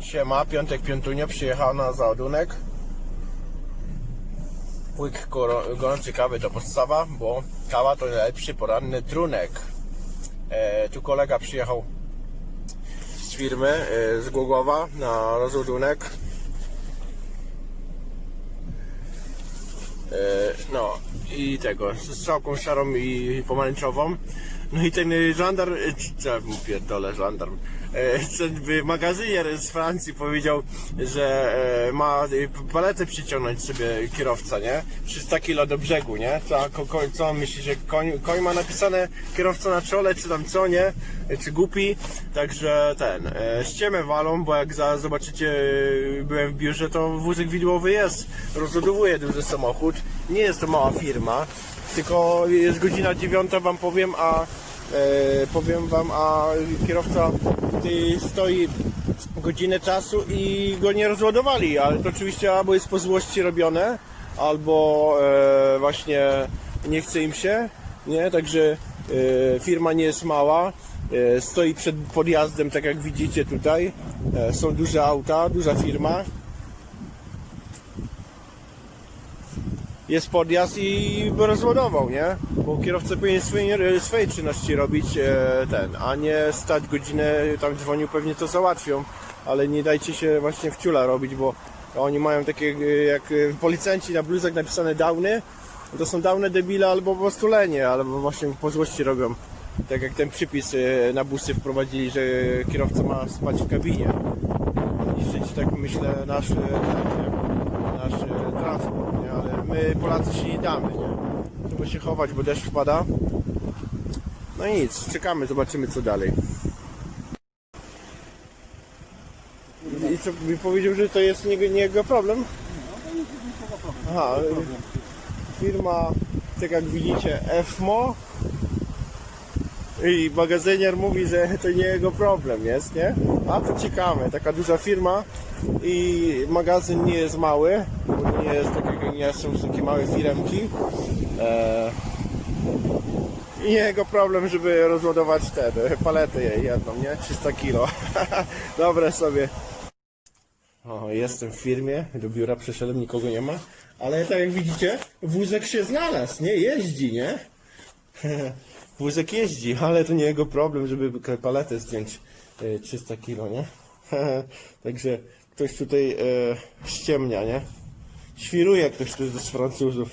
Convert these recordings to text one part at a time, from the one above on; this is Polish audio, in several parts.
Siema, piątek piątunio, przyjechał na załadunek. Łyk gorącej kawy to podstawa, bo kawa to najlepszy poranny trunek. E, tu kolega przyjechał z firmy, e, z Głogowa na rozładunek. E, no i tego, z strzałką szarą i pomarańczową. No i ten y, żandar, y, czy- mu pierdolę, żandarm, e, ten magazynier z Francji powiedział, że e, ma paletę przyciągnąć sobie kierowca, nie? 300 kilo do brzegu, nie? Co, co on myśli, że koń, koń ma napisane kierowca na czole, czy tam co, nie? E, Czy głupi? Także ten, e, ściemę walą, bo jak za, zobaczycie, byłem w biurze, to wózek widłowy jest, rozładowuje duży samochód, nie jest to mała firma, tylko jest godzina dziewiąta wam powiem, a e, powiem wam, a kierowca ty, stoi godzinę czasu i go nie rozładowali, ale to oczywiście albo jest po złości robione, albo e, właśnie nie chce im się, nie, także e, firma nie jest mała, e, stoi przed podjazdem, tak jak widzicie tutaj, e, są duże auta, duża firma, jest podjazd i rozładował, nie? Bo kierowca powinien swojej, swojej czynności robić e, ten, a nie stać godzinę, tam dzwonił, pewnie to załatwią, ale nie dajcie się właśnie w ciula robić, bo oni mają takie e, jak e, policjanci na bluzach napisane downy, to są downy debile albo po prostu lenie, albo właśnie po złości robią. Tak jak ten przypis e, na busy wprowadzili, że kierowca ma spać w kabinie. Niszczyć tak myślę nasz e, transport, nie? ale my Polacy się nie damy? Trzeba się chować, bo deszcz pada. No i nic, czekamy, zobaczymy co dalej. I co, mi powiedział, że to jest nie, nie jego problem? Aha, firma, tak jak widzicie, FMO i magazynier mówi, że to nie jego problem jest, nie? A to ciekawe, taka duża firma i magazyn nie jest mały, bo nie jest tak nie są takie małe firemki. E, I jego problem, żeby rozładować tę paletę jej jedną, nie? 300 kilo. Dobre sobie. O, jestem w firmie, do biura przyszedłem, nikogo nie ma, ale tak jak widzicie, wózek się znalazł, nie? Jeździ, nie? Wózek jeździ, ale to nie jego problem, żeby paletę zdjąć e, 300 kilo, nie? Także ktoś tutaj e, ściemnia, nie? Świruje ktoś tu z Francuzów.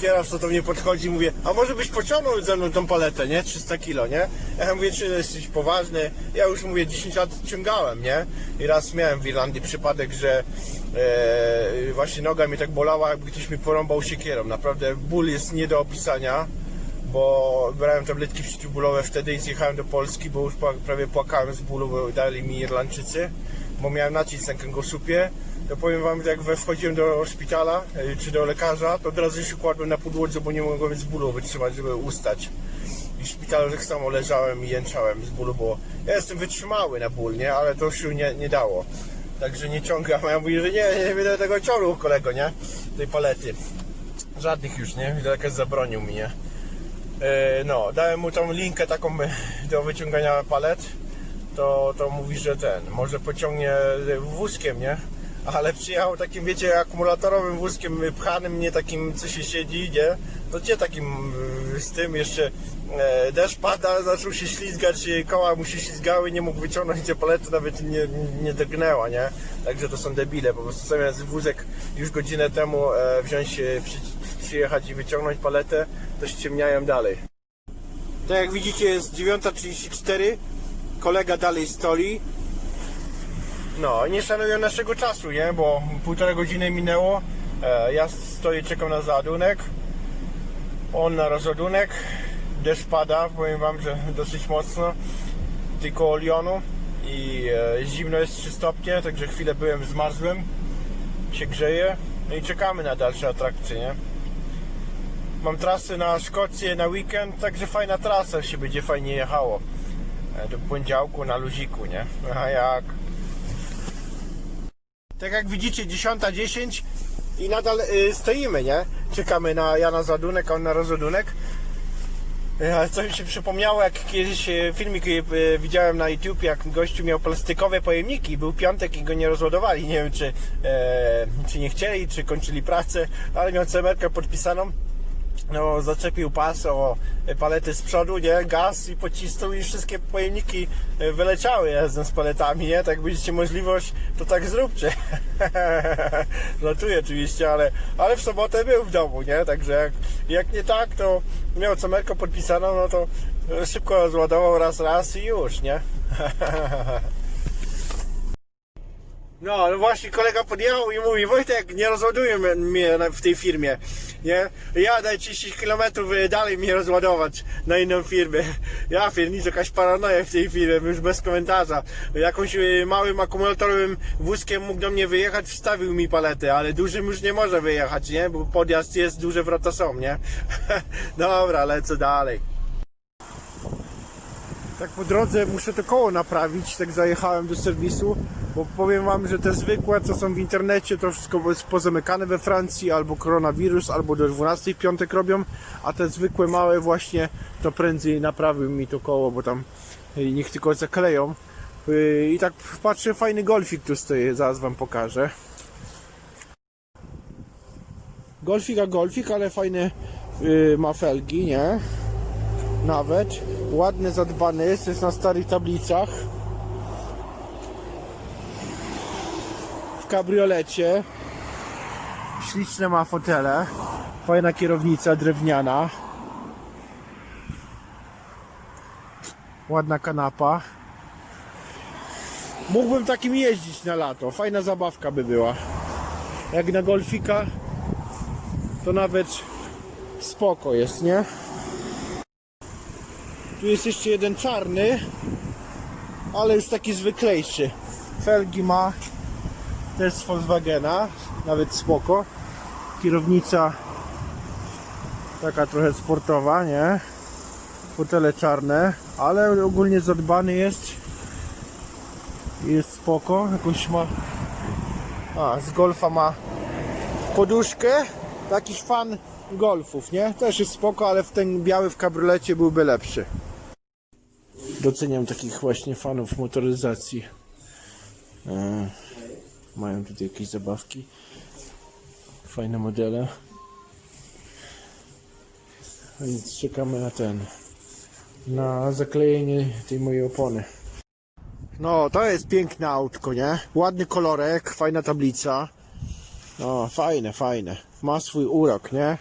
Kierowca do mnie podchodzi mówię, a może byś pociągnął ze mną tą paletę, nie? 300 kilo, nie? Ja mówię, czy jesteś poważny? Ja już mówię, 10 lat ciągałem, nie? I raz miałem w Irlandii przypadek, że e, właśnie noga mi tak bolała, jakby ktoś mi porąbał siekierą. Naprawdę ból jest nie do opisania, bo brałem tabletki przeciwbólowe wtedy i zjechałem do Polski, bo już prawie płakałem z bólu, bo dali mi Irlandczycy, bo miałem nacisk na kręgosłupie to powiem wam, jak wchodziłem do szpitala e, czy do lekarza, to od razu się kładłem na podłodze, bo nie mogłem z bólu wytrzymać, żeby ustać. I w szpitalu tak samo leżałem i jęczałem z bólu, bo ja jestem wytrzymały na ból, nie? Ale to się nie, nie dało. Także nie ciągam, ja mówię, że nie, nie będę tego ciągnął kolego, nie? Tej palety. Żadnych już, nie? Lekarz zabronił mi, nie? E, no, dałem mu tą linkę taką e, do wyciągania palet, to, to mówi, że ten, może pociągnie wózkiem, nie? Ale przyjechał takim, wiecie, akumulatorowym wózkiem pchanym, nie takim, co się siedzi, nie? To gdzie takim e, z tym jeszcze e, deszcz pada, zaczął się ślizgać, e, koła mu się ślizgały, nie mógł wyciągnąć palety, nawet nie, nie drgnęła, nie? Także to są debile, po prostu zamiast wózek już godzinę temu e, wziąć, e, przy, przyjechać i wyciągnąć paletę, to ściemniają dalej. Tak jak widzicie jest 9.34 Kolega dalej stoi No nie szanują naszego czasu, nie? Bo półtora godziny minęło e, Ja stoję, czekam na załadunek On na rozładunek Deszcz pada, powiem wam, że dosyć mocno Tylko Lyonu I e, zimno jest 3 stopnie Także chwilę byłem zmarzłem Się grzeje No i czekamy na dalsze atrakcje, nie? Mam trasę na Szkocję na weekend, także fajna trasa się będzie fajnie jechało. E, Do poniedziałku na luziku, nie? A jak? Tak jak widzicie, 10.10 i nadal y, stoimy, nie? Czekamy na Jana Zadunek, a on na rozładunek. Ale co mi się przypomniało, jak kiedyś e, filmik e, widziałem na YouTube, jak gościu miał plastikowe pojemniki, był piątek i go nie rozładowali. Nie wiem, czy, e, czy nie chcieli, czy kończyli pracę, ale miał cemerkę podpisaną. No, zaczepił pas o palety z przodu, nie? Gaz i pocisnął i wszystkie pojemniki e, wyleciały razem z paletami, nie? Tak będziecie możliwość, to tak zróbcie. Żartuję oczywiście, ale, ale w sobotę był w domu, nie? Także jak, jak nie tak, to miał cemerkę podpisaną, no to e, szybko rozładował raz, raz i już, nie? No, no właśnie kolega podjechał i mówi, Wojtek, nie rozładuj mnie- w tej firmie, nie? Jadę 30 km dalej mnie rozładować na inną firmę. Ja pierniczę, jakaś paranoja w tej firmie, już bez komentarza. Jakąś y, małym akumulatorowym wózkiem mógł do mnie wyjechać, wstawił mi paletę, ale dużym już nie może wyjechać, nie? Bo podjazd jest, duże wrota są, nie? Dobra, lecę dalej. Tak po drodze muszę to koło naprawić, tak zajechałem do serwisu, bo powiem wam, że te zwykłe, co są w internecie, to wszystko jest pozamykane we Francji, albo koronawirus, albo do 12 w piątek robią, a te zwykłe małe właśnie, to prędzej naprawił mi to koło, bo tam y, niech tylko zakleją. Y, I tak patrzę, fajny golfik tu stoi, zaraz wam pokażę. Golfik a golfik, ale fajne y, ma felgi, nie? nawet. Ładny, zadbany jest, jest na starych tablicach. Kabriolecie. Śliczne ma fotele. Fajna kierownica drewniana. Ładna kanapa. Mógłbym takim jeździć na lato. Fajna zabawka by była. Jak na golfika, to nawet spoko jest, nie? Tu jest jeszcze jeden czarny, ale już taki zwyklejszy. Felgi ma też z Volkswagena, nawet spoko. Kierownica taka trochę sportowa, nie? Fotele czarne, ale ogólnie zadbany jest. Jest spoko, jakąś ma... A, z Golfa ma poduszkę. Jakiś fan golfów, nie? Też jest spoko, ale w ten biały w kabriolecie byłby lepszy. Doceniam takich właśnie fanów motoryzacji. E, mają tutaj jakieś zabawki. Fajne modele. Więc czekamy na ten. Na zaklejenie tej mojej opony. No, to jest piękne autko, nie? Ładny kolorek, fajna tablica. No, fajne, fajne. Ma swój urok, nie?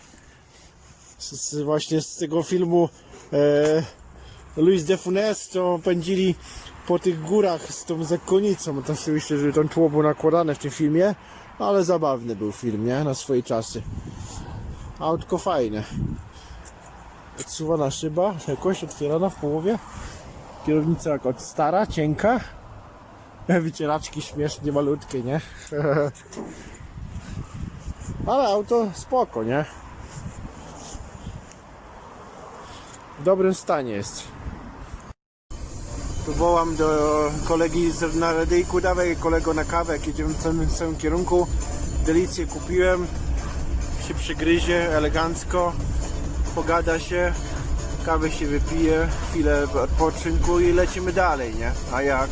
Z, z, właśnie z tego filmu e, Luis de Funes to pędzili po tych górach z tą zakonnicą. To oczywiście, że to tło było nakładane w tym filmie, ale zabawny był film, nie? Na swoje czasy. Autko fajne. Odsuwana szyba, jakoś otwierana w połowie. Kierownica jak od stara, cienka. Wycieraczki śmiesznie malutkie, nie? Ale auto spoko, nie? W dobrym stanie jest. Wołam do kolegi z- na radyjku, dawaj kolego na kawę, jak jedziemy w samym, samym kierunku. Delicję kupiłem, się przygryzie elegancko, pogada się, kawę się wypije, chwilę odpoczynku i lecimy dalej, nie? A jak?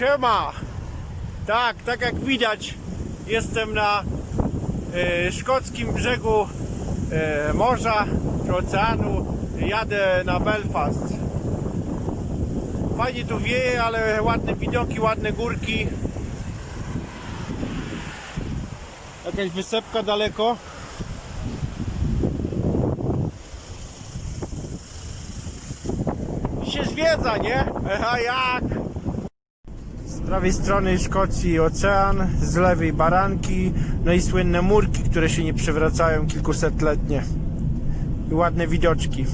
Siema! Tak, tak jak widać, jestem na e, szkockim brzegu e, morza czy oceanu. Jadę na Belfast. Fajnie tu wieje, ale ładne widoki, ładne górki. Jakaś wysepka daleko. I się zwiedza, nie? A jak? Prawej strony Szkocji ocean, z lewej baranki, no i słynne murki, które się nie przewracają kilkusetletnie. I ładne widoczki.